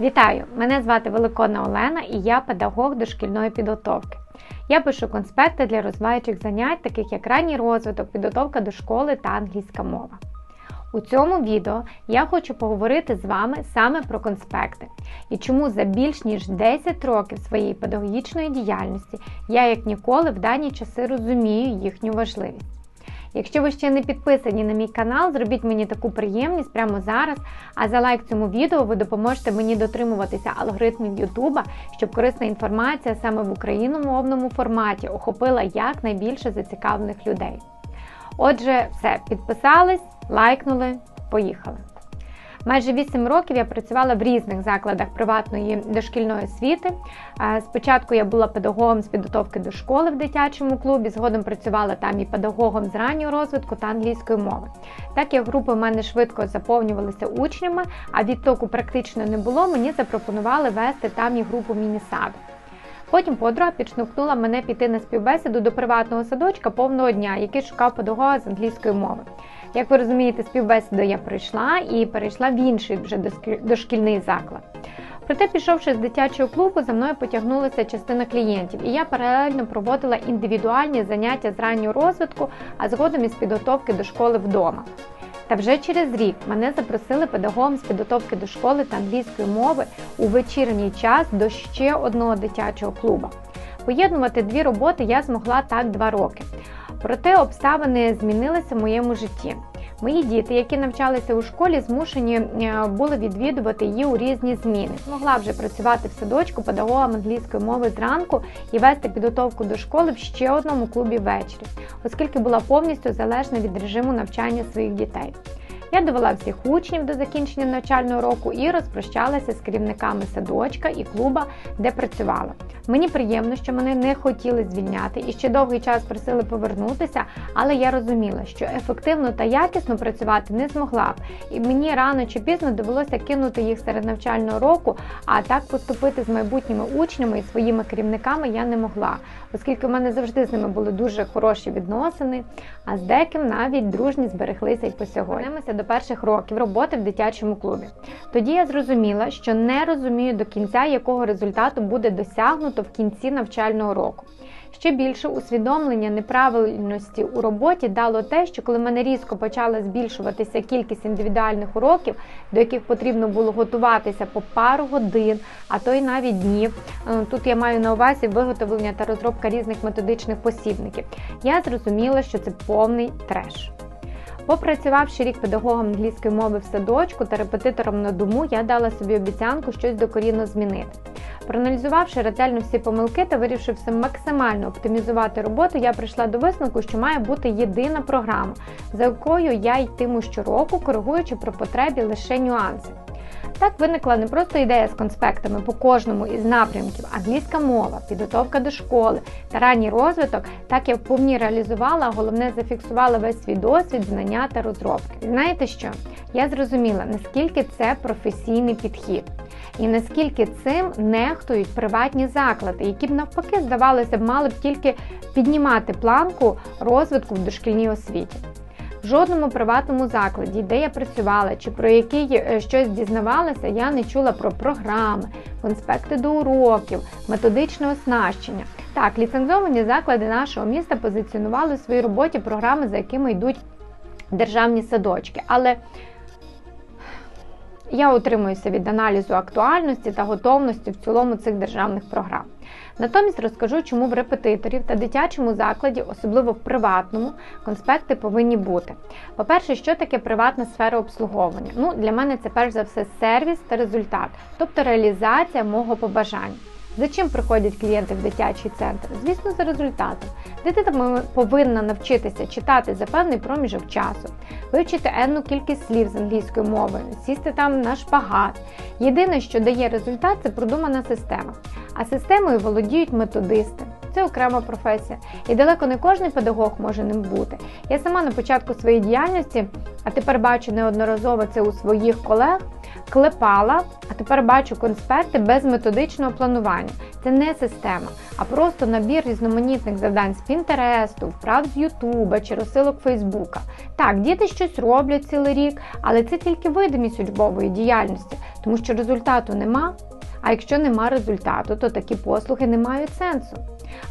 Вітаю! Мене звати Великодна Олена і я педагог дошкільної підготовки. Я пишу конспекти для розвиваючих занять, таких як ранній розвиток, підготовка до школи та англійська мова. У цьому відео я хочу поговорити з вами саме про конспекти і чому за більш ніж 10 років своєї педагогічної діяльності я як ніколи в дані часи розумію їхню важливість. Якщо ви ще не підписані на мій канал, зробіть мені таку приємність прямо зараз. А за лайк цьому відео ви допоможете мені дотримуватися алгоритмів Ютуба, щоб корисна інформація саме в україномовному форматі охопила якнайбільше зацікавлених людей. Отже, все, підписались, лайкнули, поїхали. Майже 8 років я працювала в різних закладах приватної дошкільної освіти. Спочатку я була педагогом з підготовки до школи в дитячому клубі, згодом працювала там і педагогом з раннього розвитку та англійської мови. Так як групи в мене швидко заповнювалися учнями, а відтоку практично не було, мені запропонували вести там і групу міні-саду. Потім подруга підштовхнула мене піти на співбесіду до приватного садочка повного дня, який шукав педагога з англійської мови. Як ви розумієте, співбесіду я прийшла і перейшла в інший вже дошкільний заклад. Проте, пішовши з дитячого клубу, за мною потягнулася частина клієнтів, і я паралельно проводила індивідуальні заняття з раннього розвитку, а згодом із підготовки до школи вдома. Та вже через рік мене запросили педагогом з підготовки до школи та англійської мови у вечірній час до ще одного дитячого клубу. Поєднувати дві роботи я змогла так два роки. Проте обставини змінилися в моєму житті. Мої діти, які навчалися у школі, змушені е, були відвідувати її у різні зміни. Могла вже працювати в садочку педагогом англійської мови зранку і вести підготовку до школи в ще одному клубі ввечері, оскільки була повністю залежна від режиму навчання своїх дітей. Я довела всіх учнів до закінчення навчального року і розпрощалася з керівниками садочка і клуба, де працювала. Мені приємно, що мене не хотіли звільняти і ще довгий час просили повернутися, але я розуміла, що ефективно та якісно працювати не змогла б, і мені рано чи пізно довелося кинути їх серед навчального року, а так поступити з майбутніми учнями і своїми керівниками я не могла, оскільки в мене завжди з ними були дуже хороші відносини, а з деким навіть дружні збереглися й по сьогодні до перших років роботи в дитячому клубі. Тоді я зрозуміла, що не розумію до кінця, якого результату буде досягнуто в кінці навчального року. Ще більше усвідомлення неправильності у роботі дало те, що коли в мене різко почала збільшуватися кількість індивідуальних уроків, до яких потрібно було готуватися по пару годин, а то й навіть днів. Е, тут я маю на увазі виготовлення та розробка різних методичних посібників. Я зрозуміла, що це повний треш. Попрацювавши рік педагогом англійської мови в садочку та репетитором на дому, я дала собі обіцянку щось докорінно змінити. Проаналізувавши ретельно всі помилки та вирішивши максимально оптимізувати роботу, я прийшла до висновку, що має бути єдина програма, за якою я йтиму щороку, коригуючи про потребі лише нюанси. Так виникла не просто ідея з конспектами по кожному із напрямків, англійська мова, підготовка до школи та ранній розвиток, так я вповні реалізувала, а головне зафіксувала весь свій досвід, знання та розробки. Знаєте що? Я зрозуміла, наскільки це професійний підхід. І наскільки цим нехтують приватні заклади, які б навпаки, здавалося б, мали б тільки піднімати планку розвитку в дошкільній освіті. В жодному приватному закладі, де я працювала чи про який е, щось дізнавалася, я не чула про програми, конспекти до уроків, методичне оснащення. Так, ліцензовані заклади нашого міста позиціонували в своїй роботі програми, за якими йдуть державні садочки. Але я утримуюся від аналізу актуальності та готовності в цілому цих державних програм. Натомість розкажу, чому в репетиторів та дитячому закладі, особливо в приватному, конспекти повинні бути. По-перше, що таке приватна сфера обслуговування? Ну, Для мене це перш за все сервіс та результат, тобто реалізація мого побажання. За чим приходять клієнти в дитячий центр? Звісно, за результатом. Дитина повинна навчитися читати за певний проміжок часу, вивчити енну кількість слів з англійської мови, сісти там на шпагат. Єдине, що дає результат, це продумана система. А системою володіють методисти. це окрема професія. І далеко не кожен педагог може ним бути. Я сама на початку своєї діяльності, а тепер бачу неодноразово це у своїх колег, клепала, а тепер бачу конспекти без методичного планування. Це не система, а просто набір різноманітних завдань з Пінтересту, вправ з Ютуба чи розсилок Фейсбука. Так, діти щось роблять цілий рік, але це тільки видимість учбової діяльності, тому що результату нема. А якщо нема результату, то такі послуги не мають сенсу.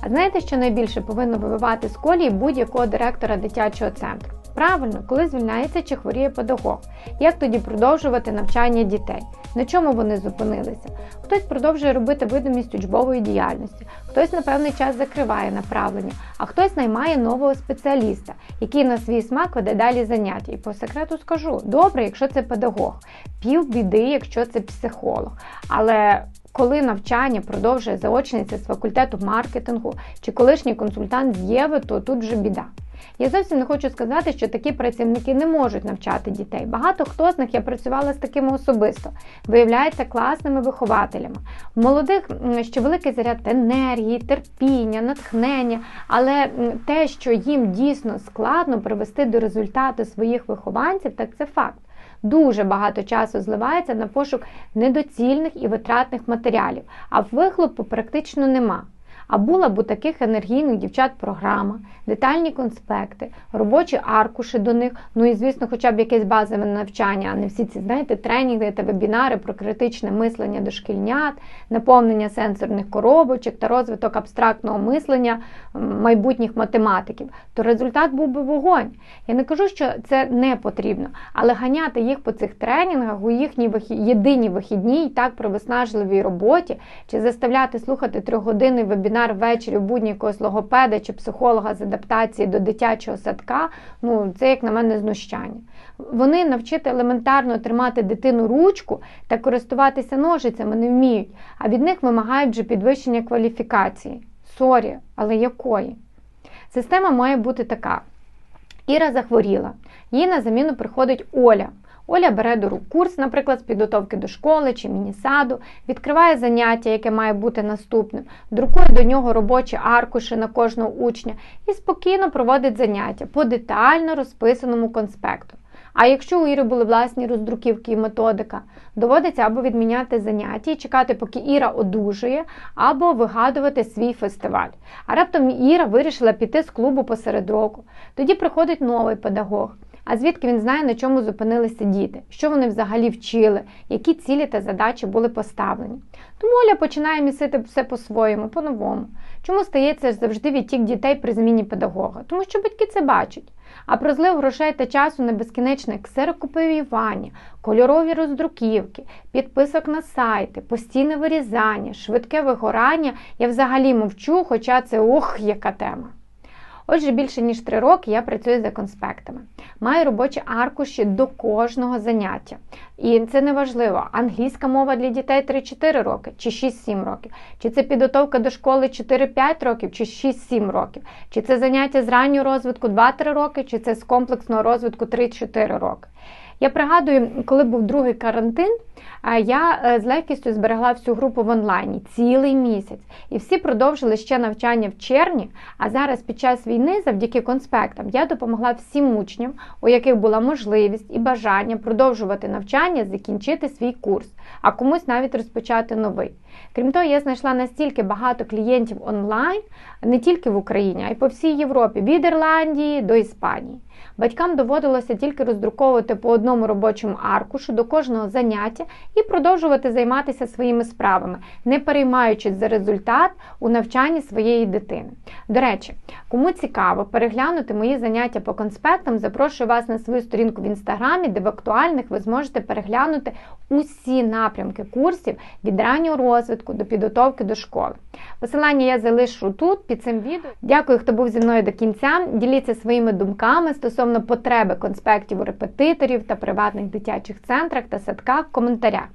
А знаєте, що найбільше повинно вибивати з колії будь-якого директора дитячого центру? Правильно, коли звільняється чи хворіє педагог. Як тоді продовжувати навчання дітей? На чому вони зупинилися? Хтось продовжує робити видимість учбової діяльності, хтось на певний час закриває направлення, а хтось наймає нового спеціаліста, який на свій смак веде далі заняття. І по секрету скажу: добре, якщо це педагог, пів біди, якщо це психолог. Але коли навчання продовжує заочниця з факультету маркетингу чи колишній консультант з Єви, то тут вже біда. Я зовсім не хочу сказати, що такі працівники не можуть навчати дітей. Багато хто з них я працювала з такими особисто, виявляється класними вихователями. У молодих ще великий заряд енергії, терпіння, натхнення, але те, що їм дійсно складно привести до результату своїх вихованців, так це факт. Дуже багато часу зливається на пошук недоцільних і витратних матеріалів, а вихлопу практично нема. А була б у таких енергійних дівчат програма, детальні конспекти, робочі аркуші до них, ну і, звісно, хоча б якесь базове навчання, а не всі ці, знаєте, тренінги та вебінари про критичне мислення дошкільнят, наповнення сенсорних коробочок та розвиток абстрактного мислення майбутніх математиків, то результат був би вогонь. Я не кажу, що це не потрібно, але ганяти їх по цих тренінгах у їхній єдиній вихідній, так при виснажливій роботі, чи заставляти слухати трьохгодинний вебінар семінар ввечері в будні якогось логопеда чи психолога з адаптації до дитячого садка, ну це як на мене знущання. Вони навчити елементарно тримати дитину ручку та користуватися ножицями не вміють, а від них вимагають вже підвищення кваліфікації. Сорі, але якої? Система має бути така. Іра захворіла, їй на заміну приходить Оля. Оля бере до рук курс, наприклад, з підготовки до школи чи міні-саду, відкриває заняття, яке має бути наступним, друкує до нього робочі аркуші на кожного учня і спокійно проводить заняття по детально розписаному конспекту. А якщо у Іри були власні роздруківки і методика, доводиться або відміняти заняття і чекати, поки Іра одужує, або вигадувати свій фестиваль. А раптом Іра вирішила піти з клубу посеред року. Тоді приходить новий педагог. А звідки він знає, на чому зупинилися діти, що вони взагалі вчили, які цілі та задачі були поставлені. Тому Оля починає місити все по-своєму, по-новому. Чому стається завжди відтік дітей при зміні педагога? Тому що батьки це бачать. А про злив грошей та часу на безкінечне ксерокопіювання, кольорові роздруківки, підписок на сайти, постійне вирізання, швидке вигорання я взагалі мовчу, хоча це ох, яка тема. Отже, більше ніж три роки я працюю за конспектами. Маю робочі аркуші до кожного заняття. І це не важливо, англійська мова для дітей 3-4 роки, чи 6-7 років, чи це підготовка до школи 4-5 років, чи 6-7 років, чи це заняття з раннього розвитку 2-3 роки, чи це з комплексного розвитку 3-4 роки. Я пригадую, коли був другий карантин, я е, з легкістю зберегла всю групу в онлайні цілий місяць. І всі продовжили ще навчання в червні. А зараз під час війни, завдяки конспектам, я допомогла всім учням, у яких була можливість і бажання продовжувати навчання, закінчити свій курс, а комусь навіть розпочати новий. Крім того, я знайшла настільки багато клієнтів онлайн, не тільки в Україні, а й по всій Європі, від Ірландії до Іспанії. Батькам доводилося тільки роздруковувати по одному робочому аркушу до кожного заняття і продовжувати займатися своїми справами, не переймаючись за результат у навчанні своєї дитини. До речі, кому цікаво переглянути мої заняття по конспектам, запрошую вас на свою сторінку в інстаграмі, де в актуальних ви зможете переглянути усі напрямки курсів від раннього розвитку до підготовки до школи. Посилання я залишу тут під цим відео. Дякую, хто був зі мною до кінця. Діліться своїми думками стосовно потреби конспектів у репетиторів та приватних дитячих центрах та садках в коментарях.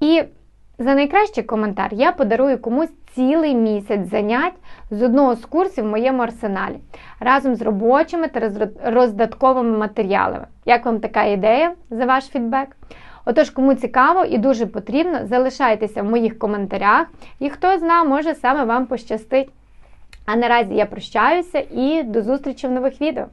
І за найкращий коментар я подарую комусь цілий місяць занять з одного з курсів в моєму арсеналі разом з робочими та роздатковими матеріалами. Як вам така ідея за ваш фідбек? Отож, кому цікаво і дуже потрібно, залишайтеся в моїх коментарях, і хто знає, може саме вам пощастить. А наразі я прощаюся і до зустрічі в нових відео.